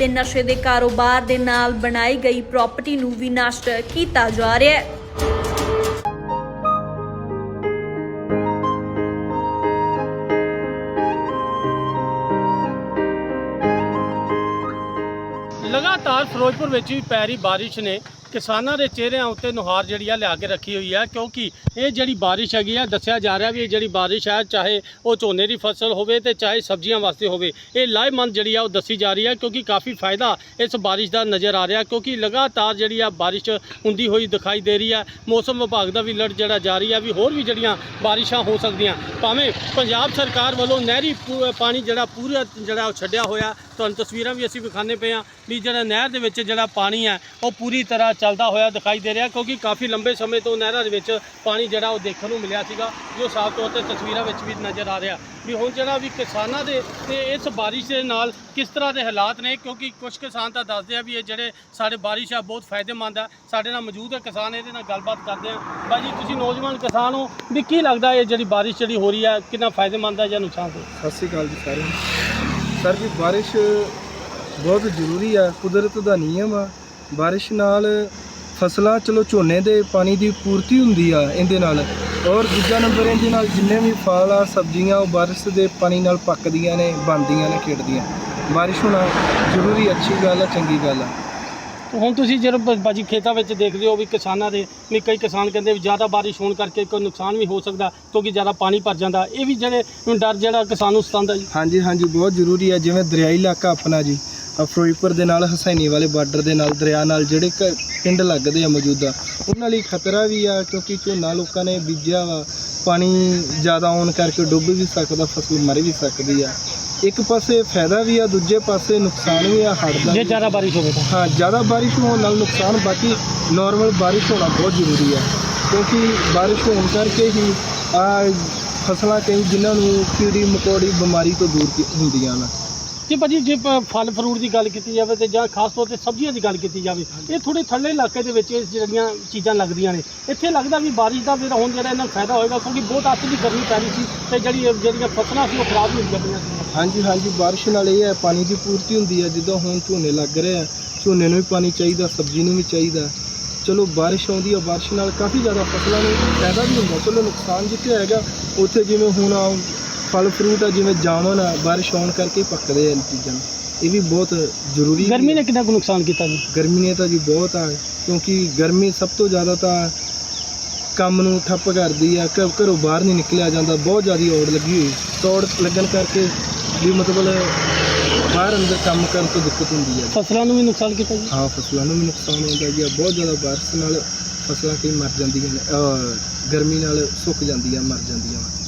ਤੇ ਨਸ਼ੇ ਦੇ ਕਾਰੋਬਾਰ ਦੇ ਨਾਲ ਬਣਾਈ ਗਈ ਪ੍ਰਾਪਰਟੀ ਨੂੰ ਵੀ ਨਸ਼ਟ ਕੀਤਾ ਜਾ ਰਿਹਾ ਹੈ। ਲਗਾਤਾਰ ਫਿਰੋਜ਼ਪੁਰ ਵਿੱਚ ਵੀ ਪੈ ਰਹੀ ਬਾਰਿਸ਼ ਨੇ ਕਿਸਾਨਾਂ ਦੇ ਚਿਹਰਿਆਂ ਉੱਤੇ ਨੁਹਾਰ ਜਿਹੜੀ ਆ ਲਿਆ ਕੇ ਰੱਖੀ ਹੋਈ ਹੈ ਕਿਉਂਕਿ ਇਹ ਜਿਹੜੀ ਬਾਰਿਸ਼ ਹੈਗੀ ਆ, ਦੱਸਿਆ ਜਾ ਰਿਹਾ ਵੀ ਇਹ ਜਿਹੜੀ ਬਾਰਿਸ਼ ਹੈ ਚਾਹੇ ਉਹ ਝੋਨੇ ਦੀ ਫਸਲ ਹੋਵੇ ਤੇ ਚਾਹੇ ਸਬਜ਼ੀਆਂ ਵਾਸਤੇ ਹੋਵੇ, ਇਹ ਲਾਹੇਮੰਦ ਜਿਹੜੀ ਆ ਉਹ ਦੱਸੀ ਜਾ ਰਹੀ ਹੈ ਕਿਉਂਕਿ ਕਾਫੀ ਫਾਇਦਾ ਇਸ ਬਾਰਿਸ਼ ਦਾ ਨਜ਼ਰ ਆ ਰਿਹਾ, ਕਿਉਂਕਿ ਲਗਾਤਾਰ ਜਿਹੜੀ ਆ ਬਾਰਿਸ਼ ਹੁੰਦੀ ਹੋਈ ਦਿਖਾਈ ਦੇ ਰਹੀ ਹੈ ਮੌਸਮ ਵਿਭਾਗ ਦਾ ਵੀ ਅਲਰਟ ਜਿਹੜਾ ਜਾਰੀ ਆ, ਵੀ ਹੋਰ ਵੀ ਜਿਹੜੀਆਂ ਬਾਰਿਸ਼ਾਂ ਹੋ ਸਕਦੀਆਂ, ਭਾਵੇਂ ਪੰਜਾਬ ਸਰਕਾਰ ਵੱਲੋਂ ਨਹਿਰੀ ਪੂ- ਪਾਣੀ ਜਿਹੜਾ ਪੂਰਾ ਜਿਹੜਾ ਉਹ ਛੱਡਿਆ ਹੋਇਆ ਤੁਹਾਨੂੰ ਤਸਵੀਰਾਂ ਵੀ ਅਸੀਂ ਵਿਖਾਣੇ ਪਏ ਆ ਵੀ ਜਿਹੜਾ ਨਹਿਰ ਦੇ ਵਿੱਚ ਜਿਹੜਾ ਪਾਣੀ ਹੈ, ਉਹ ਪੂਰੀ ਤਰ੍ਹਾਂ ਚੱਲਦਾ ਹੋਇਆ ਦਿਖਾਈ ਦੇ ਰਿਹਾ ਕਿਉਂਕਿ ਕਾਫੀ ਲੰਬੇ ਸਮੇਂ ਤੋਂ ਨਹਿਰਾਂ ਦੇ ਵਿੱਚ ਪਾਣੀ ਜਿਹੜਾ ਉਹ ਦੇਖਣ ਨੂੰ ਮਿਲਿਆ ਸੀਗਾ, ਜੋ ਸਾਫ਼ ਤੌਰ ਤੇ ਤਸਵੀਰਾਂ ਵਿੱਚ ਵੀ ਨਜ਼ਰ ਆ ਰਿਹਾ। ਵੀ ਹੁਣ ਜਿਹੜਾ ਵੀ ਕਿਸਾਨਾਂ ਦੇ ਤੇ ਇਸ ਬਾਰਿਸ਼ ਦੇ ਨਾਲ ਕਿਸ ਤਰ੍ਹਾਂ ਦੇ ਹਾਲਾਤ ਨੇ, ਕਿਉਂਕਿ ਕੁਝ ਕਿਸਾਨ ਤਾਂ ਦੱਸਦੇ ਆ ਵੀ ਇਹ ਜਿਹੜੇ ਸਾਡੇ ਬਾਰਿਸ਼ ਆ ਬਹੁਤ ਫਾਇਦੇਮੰਦ ਆ। ਸਾਡੇ ਨਾਲ ਮੌਜੂਦ ਹੈ ਕਿਸਾਨ, ਇਹਦੇ ਨਾਲ ਗੱਲਬਾਤ ਕਰਦੇ ਆ। ਬਾਈ ਜੀ, ਤੁਸੀਂ ਨੌਜਵਾਨ ਕਿਸਾਨ ਹੋ, ਵੀ ਕੀ ਲੱਗਦਾ ਇਹ ਜਿਹੜੀ ਬਾਰਿਸ਼ ਜਿਹੜੀ ਹੋ ਰਹੀ ਆ, ਕਿੰਨਾ ਫਾਇਦੇਮੰਦ ਆ ਜਾਂ ਨੁਕਸਾਨ? ਦੇ ਸਤਿ ਸ਼੍ਰੀ ਅਕਾਲ ਜੀ ਸਾਰਿਆਂ ਨੂੰ। ਸਰ ਜੀ, ਬਾਰਿਸ਼ ਬਹੁਤ ਜ਼ਰੂਰੀ ਆ, ਕੁਦਰਤ ਦਾ ਨਿਯਮ ਆ। ਬਾਰਿਸ਼ ਨਾਲ ਫਸਲਾਂ, ਚਲੋ ਝੋਨੇ ਦੇ ਪਾਣੀ ਦੀ ਪੂਰਤੀ ਹੁੰਦੀ ਆ ਇਹਦੇ ਨਾਲ। ਔਰ ਦੂਜਾ ਨੰਬਰ ਇਹਦੇ ਨਾਲ ਜਿੰਨੇ ਵੀ ਫਲ ਆ, ਸਬਜ਼ੀਆਂ, ਉਹ ਬਾਰਿਸ਼ ਦੇ ਪਾਣੀ ਨਾਲ ਪੱਕਦੀਆਂ ਨੇ, ਬਣਦੀਆਂ ਨੇ, ਖੇਡਦੀਆਂ। ਬਾਰਿਸ਼ ਹੋਣਾ ਜ਼ਰੂਰੀ, ਅੱਛੀ ਗੱਲ ਆ, ਚੰਗੀ ਗੱਲ ਆ। ਹੁਣ ਤੁਸੀਂ ਜਦੋਂ ਬ- ਬਾਜੀ ਖੇਤਾਂ ਵਿੱਚ ਦੇਖਦੇ ਹੋ ਵੀ ਕਿਸਾਨਾਂ ਦੇ, ਵੀ ਕਈ ਕਿਸਾਨ ਕਹਿੰਦੇ ਵੀ ਜ਼ਿਆਦਾ ਬਾਰਿਸ਼ ਹੋਣ ਕਰਕੇ ਕੋਈ ਨੁਕਸਾਨ ਵੀ ਹੋ ਸਕਦਾ, ਕਿਉਂਕਿ ਜ਼ਿਆਦਾ ਪਾਣੀ ਭਰ ਜਾਂਦਾ, ਇਹ ਵੀ ਜਿਹੜੇ ਡਰ ਜਿਹੜਾ ਕਿਸਾਨ ਨੂੰ ਸਤਾਉਂਦਾ ਜੀ। ਹਾਂਜੀ ਹਾਂਜੀ, ਬਹੁਤ ਜ਼ਰੂਰੀ ਹੈ, ਜਿਵੇਂ ਦਰਿਆਈ ਇਲਾਕਾ ਆਪਣਾ ਜੀ ਫਿਰੋਜ਼ਪੁਰ ਦੇ ਨਾਲ ਹਸੈਨੀ ਵਾਲੇ ਬਾਰਡਰ ਦੇ ਨਾਲ, ਦਰਿਆ ਨਾਲ ਜਿਹੜੇ ਕ- ਪਿੰਡ ਲੱਗਦੇ ਆ ਮੌਜੂਦਾ, ਉਹਨਾਂ ਲਈ ਖਤਰਾ ਵੀ ਆ, ਕਿਉਂਕਿ ਝੋਨਾ ਲੋਕਾਂ ਨੇ ਬੀਜਿਆ ਵਾ, ਪਾਣੀ ਜ਼ਿਆਦਾ ਆਉਣ ਕਰਕੇ ਡੁੱਬ ਵੀ ਸਕਦਾ, ਫਸਲ ਮਰ ਵੀ ਸਕਦੀ ਆ। ਇੱਕ ਪਾਸੇ ਫਾਇਦਾ ਵੀ ਆ ਦੂਜੇ ਪਾਸੇ ਨੁਕਸਾਨ ਵੀ ਆ ਹੜ੍ਹ ਦਾ ਜੇ। ਜ਼ਿਆਦਾ ਬਾਰਿਸ਼ ਹੋਵੇ ਤਾਂ? ਹਾਂ ਜ਼ਿਆਦਾ ਬਾਰਿਸ਼ ਹੋਣ ਨਾਲ ਨੁਕਸਾਨ ਬਾਕੀ ਨਾਰਮਲ ਬਾਰਿਸ਼ ਹੋਣਾ ਬਹੁਤ ਜ਼ਰੂਰੀ ਹੈ ਕਿਉਂਕਿ ਬਾਰਿਸ਼ ਹੋਣ ਕਰਕੇ ਹੀ ਆ ਫਸਲਾਂ ਕਈ ਜਿਨ੍ਹਾਂ ਨੂੰ ਕੀੜੀ ਮਕੌੜੀ ਬਿਮਾਰੀ ਤੋਂ ਦੂਰ ਹੁੰਦੀਆਂ ਨੇ। ਜੇ ਭਾਜੀ, ਜੇ ਪ- ਫਲ ਫਰੂਟ ਦੀ ਗੱਲ ਕੀਤੀ ਜਾਵੇ ਤੇ ਜਾਂ ਖਾਸ ਤੌਰ ਤੇ ਸਬਜ਼ੀਆਂ ਦੀ ਗੱਲ ਕੀਤੀ ਜਾਵੇ, ਇਹ ਥੋੜੇ ਥੱਲੇ ਇਲਾਕੇ ਦੇ ਵਿੱਚ ਇਹ ਜਿਹੜੀਆਂ ਚੀਜ਼ਾਂ ਲੱਗਦੀਆਂ ਨੇ। ਇੱਥੇ ਲੱਗਦਾ ਵੀ ਬਾਰਿਸ਼ ਦਾ ਫਿਰ ਹੁਣ ਜਿਹੜਾ ਇਹਨਾਂ ਨੂੰ ਫਾਇਦਾ ਹੋਏਗਾ ਕਿਉਂਕਿ ਬਹੁਤ ਅੱਤ ਦੀ ਗਰਮੀ ਪੈ ਰਹੀ ਸੀ ਤੇ ਜਿਹੜੀ, ਜਿਹੜੀਆਂ ਫਸਲਾਂ ਸੀ ਉਹ ਖਰਾਬ ਵੀ ਹੋ ਜਾਂਦੀਆਂ ਸੀ। ਹਾਂਜੀ ਹਾਂਜੀ, ਬਾਰਿਸ਼ ਨਾਲ ਇਹ ਹੈ, ਪਾਣੀ ਦੀ ਪੂਰਤੀ ਹੁੰਦੀ ਹੈ, ਜਿੱਦਾਂ ਹੁਣ ਝੋਨੇ ਲੱਗ ਰਹੇ ਆ। ਝੋਨੇ ਨੂੰ ਵੀ ਪਾਣੀ ਚਾਹੀਦਾ, ਸਬਜ਼ੀ ਨੂੰ ਵੀ ਚਾਹੀਦਾ। ਚਲੋ, ਬਾਰਿਸ਼ ਆਉਂਦੀ ਆ ਬਾਰਿਸ਼ ਨਾਲ ਕਾਫੀ ਜ਼ਿਆਦਾ ਫਸਲਾਂ ਨੂੰ ਫਾਇਦਾ ਵੀ ਹੁੰਦਾ। ਚਲੋ, ਨੁਕਸਾਨ ਜਿੱਥੇ ਹੈਗਾ, ਉੱਥੇ ਜਿਵੇਂ ਹੁਣ ਆ ਫਲ ਫਰੂਟ ਆ ਜਿਵੇਂ ਜਾਮਨ ਆ ਬਾਰਿਸ਼ ਆਉਣ ਕਰਕੇ ਪੱਕਦੇ ਆ ਚੀਜ਼ਾਂ। ਇਹ ਵੀ ਬਹੁਤ ਜ਼ਰੂਰੀ ਗਰਮੀ। ਨੇ ਕਿੰਨਾ ਕੁ ਨੁਕਸਾਨ ਕੀਤਾ ਜੀ? ਗਰਮੀ ਨੇ ਤਾਂ ਜੀ ਬਹੁਤ ਆ ਕਿਉਂਕਿ ਗਰਮੀ ਸਭ ਤੋਂ ਜ਼ਿਆਦਾ ਤਾਂ ਕੰਮ ਨੂੰ ਠੱਪ ਕਰਦੀ ਆ ਘ- ਘਰੋਂ ਬਾਹਰ ਨਹੀਂ ਨਿਕਲਿਆ ਜਾਂਦਾ ਬਹੁਤ ਜ਼ਿਆਦਾ ਔੜ ਲੱਗੀ ਹੋਈ। ਤੋੜ ਲੱਗਣ ਕਰਕੇ ਵੀ ਮਤਲਬ ਬਾਹਰ ਅੰਦਰ ਕੰਮ ਕਰਨ ਤੋਂ ਦਿੱਕਤ ਹੁੰਦੀ ਆ। ਫਸਲਾਂ ਨੂੰ ਵੀ ਨੁਕਸਾਨ ਕੀਤਾ ਜੀ? ਹਾਂ ਫਸਲਾਂ ਨੂੰ ਵੀ ਨੁਕਸਾਨ ਹੁੰਦਾ ਜੀ ਬਹੁਤ ਜ਼ਿਆਦਾ ਬਾਰਿਸ਼ ਨਾਲ ਫਸਲਾਂ ਕਈ ਮਰ ਜਾਂਦੀਆਂ ਨੇ ਅਹ ਗਰਮੀ ਨਾਲ ਸੁੱਕ ਜਾਂਦੀਆਂ ਮਰ ਜਾਂਦੀਆਂ ਵਾਂ।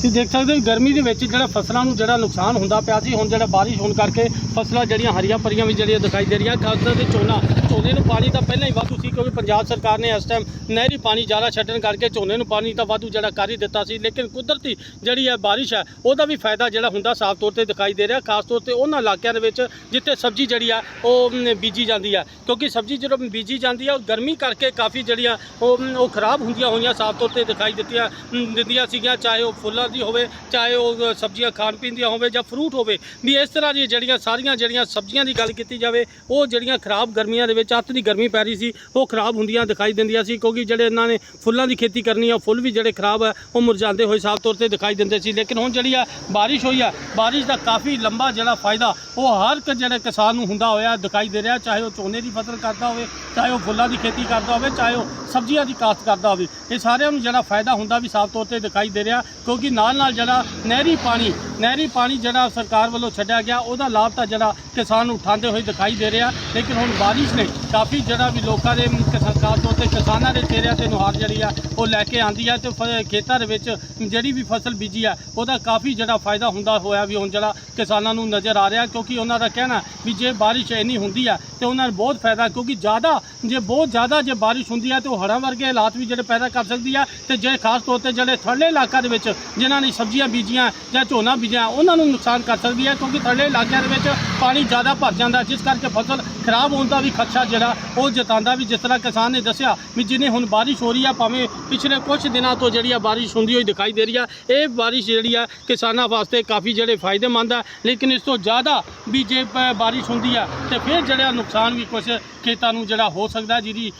ਤੁਸੀਂ ਦੇਖ ਸਕਦੇ ਹੋ ਗਰਮੀ ਦੇ ਵਿੱਚ ਜਿਹੜਾ ਫਸਲਾਂ ਨੂੰ ਜਿਹੜਾ ਨੁਕਸਾਨ ਹੁੰਦਾ ਪਿਆ ਸੀ, ਹੁਣ ਜਿਹੜਾ ਬਾਰਿਸ਼ ਹੋਣ ਕਰਕੇ ਫਸਲਾਂ ਜਿਹੜੀਆਂ ਹਰੀਆਂ ਭਰੀਆਂ ਵੀ ਜਿਹੜੀਆਂ ਦਿਖਾਈ ਦੇ ਰਹੀਆਂ, ਖਾਸ ਤੌਰ ਤੇ ਝੋਨਾ। ਝੋਨੇ ਨੂੰ ਪਾਣੀ ਤਾਂ ਪਹਿਲਾਂ ਹੀ ਵਾਧੂ ਸੀ, ਕਿਉਂਕਿ ਪੰਜਾਬ ਸਰਕਾਰ ਨੇ ਇਸ ਟਾਈਮ ਨਹਿਰੀ ਪਾਣੀ ਜ਼ਿਆਦਾ ਛੱਡਣ ਕਰਕੇ ਝੋਨੇ ਨੂੰ ਪਾਣੀ ਤਾਂ ਵਾਧੂ ਜਿਹੜਾ ਕਰ ਹੀ ਦਿੱਤਾ ਸੀ, ਲੇਕਿਨ ਕੁਦਰਤੀ ਜਿਹੜੀ ਹੈ ਬਾਰਿਸ਼ ਹੈ, ਉਹਦਾ ਵੀ ਫਾਇਦਾ ਜਿਹੜਾ ਹੁੰਦਾ ਸਾਫ਼ ਤੌਰ ਤੇ ਦਿਖਾਈ ਦੇ ਰਿਹਾ, ਖਾਸ ਤੌਰ ਤੇ ਉਹਨਾਂ ਇਲਾਕਿਆਂ ਦੇ ਵਿੱਚ ਜਿੱਥੇ ਸਬਜ਼ੀ ਜਿਹੜੀ ਆ, ਉਹ ਬੀਜੀ ਜਾਂਦੀ ਆ। ਕਿਉਂਕਿ ਸਬਜ਼ੀ ਜਦੋਂ ਬੀਜੀ ਜਾਂਦੀ ਆ, ਉਹ ਗਰਮੀ ਕਰਕੇ ਕਾਫੀ ਜਿਹੜੀਆਂ, ਉਹ ਉਹ ਖਰਾਬ ਹੁੰਦੀਆਂ ਹੋਈਆਂ ਸਾਫ਼ ਤੌਰ ਤੇ ਦਿਖਾਈ ਦਿੱਤੀਆਂ ਦਿੰਦੀਆਂ ਸੀਗੀਆਂ, ਚਾਹੇ ਉਹ ਫੁੱਲਾਂ ਦੀ ਹੋਵੇ, ਚਾਹੇ ਉਹ ਸਬਜ਼ੀਆਂ ਖਾਣ ਪੀਣ ਦੀਆਂ ਹੋਵੇ ਜਾਂ ਫਰੂਟ ਹੋਵੇ, ਵੀ ਇਸ ਤਰ੍ਹਾਂ ਦੀਆਂ ਜਿਹੜੀਆਂ ਸਾਰੀਆਂ ਜਿਹੜੀਆਂ ਸਬਜ਼ੀਆਂ ਦੀ ਗੱਲ ਕੀਤੀ ਜਾਵੇ, ਉਹ ਜਿਹੜੀਆਂ ਖਰਾਬ ਗਰਮੀਆਂ ਦੇ ਵਿੱਚ ਚੱਤ ਦੀ ਗਰਮੀ ਪੈ ਰਹੀ ਸੀ, ਉਹ ਖਰਾਬ ਹੁੰਦੀਆਂ ਦਿਖਾਈ ਦਿੰਦੀਆਂ ਸੀ ਕਿਉਂਕਿ ਜਿਹੜੇ ਇਹਨਾਂ ਨੇ ਫੁੱਲਾਂ ਦੀ ਖੇਤੀ ਕਰਨੀ ਆ ਫੁੱਲ ਵੀ ਜਿਹੜੇ ਖਰਾਬ ਆ, ਉਹ ਮੁਰਝਾਉਂਦੇ ਹੋਏ ਸਾਫ਼ ਤੌਰ ਤੇ ਦਿਖਾਈ ਦਿੰਦੇ ਸੀ। ਲੇਕਿਨ ਹੁਣ ਜਿਹੜੀ ਆ ਬਾਰਿਸ਼ ਹੋਈ ਆ, ਬਾਰਿਸ਼ ਦਾ ਕਾਫੀ ਲੰਬਾ ਜਿਹੜਾ ਫਾਇਦਾ, ਉਹ ਹਰ ਇੱਕ ਜਿਹੜੇ ਕਿਸਾਨ ਨੂੰ ਹੁੰਦਾ ਹੋਇਆ ਦਿਖਾਈ ਦੇ ਰਿਹਾ, ਚਾਹੇ ਉਹ ਝੋਨੇ ਦੀ ਫਸਲ ਕਰਦਾ ਹੋਵੇ, ਚਾਹੇ ਉਹ ਫੁੱਲਾਂ ਦੀ ਖੇਤੀ ਕਰਦਾ ਹੋਵੇ, ਚਾਹੇ ਉਹ ਸਬਜ਼ੀਆਂ ਦੀ ਕਾਸ਼ਤ ਕਰਦਾ ਹੋਵੇ। ਇਹ ਸਾਰਿਆਂ ਨੂੰ ਜਿਹੜਾ ਫਾਇਦਾ ਹੁੰਦਾ ਵੀ ਸਾਫ਼ ਤੌਰ ਤੇ ਦਿਖਾਈ ਦੇ ਰਿਹਾ, ਕਿਉਂਕਿ ਨਾਲ ਨਾਲ ਜਿਹੜਾ ਨਹਿਰੀ ਪਾਣੀ ਨਹਿਰੀ ਪਾਣੀ ਜਿਹੜਾ ਸਰਕਾਰ ਵੱਲੋਂ ਛੱਡਿਆ ਗਿਆ, ਉਹਦਾ ਲਾਭ ਤਾਂ ਜਿਹੜਾ ਕਿਸਾਨ ਉਠਾਉਂਦੇ ਹੋਏ ਦਿਖਾਈ ਦੇ ਰਿਹਾ। ਲੇਕਿਨ ਹੁਣ ਬਾਰਿਸ਼ ਨੇ ਕਾਫੀ ਜਿਹੜਾ ਵੀ ਲੋਕਾਂ ਦੇ ਸਰਕਾਰ ਤੋਂ ਤੇ ਕਿਸਾਨਾਂ ਦੇ ਚਿਹਰਿਆਂ ਤੇ ਨੁਹਾਰ ਜਿਹੜੀ ਆ, ਉਹ ਲੈ ਕੇ ਆਂਦੀ ਆ ਤੇ ਫ- ਖੇਤਾਂ ਦੇ ਵਿੱਚ ਜਿਹੜੀ ਵੀ ਫਸਲ ਬੀਜੀ ਆ, ਉਹਦਾ ਕਾਫੀ ਜਿਹੜਾ ਫਾਇਦਾ ਹੁੰਦਾ ਹੋਇਆ ਵੀ ਹੁਣ ਜਿਹੜਾ ਕਿਸਾਨਾਂ ਨੂੰ ਨਜ਼ਰ ਆ ਰਿਹਾ, ਕਿਉਂਕਿ ਉਹਨਾਂ ਦਾ ਕਹਿਣਾ ਵੀ ਜੇ ਬਾਰਿਸ਼ ਇੰਨੀ ਹੁੰਦੀ ਆ ਤੇ ਉਹਨਾਂ ਨੂੰ ਬਹੁਤ ਫਾਇਦਾ, ਕਿਉਂਕਿ ਜ਼ਿਆਦਾ, ਜੇ ਬਹੁਤ ਜ਼ਿਆਦਾ ਜੇ ਬਾਰਿਸ਼ ਹੁੰਦੀ ਹੈ ਤੇ ਉਹ ਹੜ੍ਹਾਂ ਵਰਗੇ ਹਾਲਾਤ ਵੀ ਜਿਹੜੇ ਪੈਦਾ ਕਰ ਸਕਦੀ ਹੈ ਤੇ ਜੇ ਖਾਸ ਤੌਰ ਤੇ ਜਿਹੜੇ ਥੱਲੇ ਇਲਾਕਾ ਦੇ ਵਿੱਚ ਜਿਨ੍ਹਾਂ ਨੇ ਸਬਜ਼ੀਆਂ ਬੀਜੀਆਂ ਜਾਂ ਝੋਨਾ ਬੀਜਿਆ, ਉਹਨਾਂ ਨੂੰ ਨੁਕਸਾਨ ਕਰ ਸਕਦੀ ਹੈ ਕਿਉਂਕਿ ਥੱਲੇ ਇਲਾਕਿਆਂ ਦੇ ਵਿੱਚ ਪਾਣੀ ਜ਼ਿਆਦਾ ਭਰ ਜਾਂਦਾ, ਜਿਸ ਕਰਕੇ ਫਸਲ ਖਰਾਬ ਹੋਣ ਦਾ ਵੀ ਖਦਸ਼ਾ ਜਿਹੜਾ, ਉਹ ਜਤਾਉਂਦਾ ਵੀ ਜਿਸ ਤਰ੍ਹਾਂ ਕਿਸਾਨ ਨੇ ਦੱਸਿਆ ਵੀ ਜਿਨੇ ਹੁਣ ਬਾਰਿਸ਼ ਹੋ ਰਹੀ ਆ, ਭਾਵੇਂ ਪਿਛਲੇ ਕੁਝ ਦਿਨਾਂ ਤੋਂ ਜਿਹੜੀ ਆ ਬਾਰਿਸ਼ ਹੁੰਦੀ ਹੋਈ ਦਿਖਾਈ ਦੇ ਰਹੀ ਆ, ਇਹ ਬਾਰਿਸ਼ ਜਿਹੜੀ ਆ ਕਿਸਾਨਾਂ ਵਾਸਤੇ ਕਾਫੀ ਜਿਹੜੇ ਫਾਇਦੇਮੰਦ ਆ, ਲੇਕਿਨ ਇਸ ਤੋਂ ਜ਼ਿਆਦਾ ਵੀ ਜੇ ਪ- ਬਾਰਿਸ਼ ਹੁੰਦੀ ਆ ਤੇ ਫਿਰ ਜਿਹੜਾ ਨੁਕਸਾਨ ਵੀ ਕੁਝ ਖੇਤਾਂ ਨੂੰ ਜਿਹੜਾ ਹੋ ਸਕਦਾ, ਜਿਹਦੀ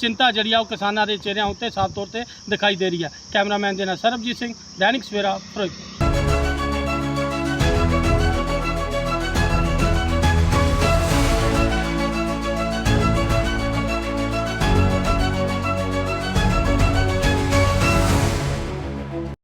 ਚਿੰਤਾ ਜਿਹੜੀ ਆ ਉਹ ਕਿਸਾਨਾਂ ਦੇ ਚਿਹਰਿਆਂ ਉੱਤੇ ਸਾਫ਼ ਤੌਰ ਤੇ ਦਿਖਾਈ ਦੇ ਰਹੀ ਹੈ ਕੈਮਰਾਮੈਨ ਦੇ ਨਾਲ ਸਰਬਜੀਤ ਸਿੰਘ, ਦੈਨਿਕ ਸਵੇਰਾ, ਫਿਰੋਜ਼ਪੁਰ।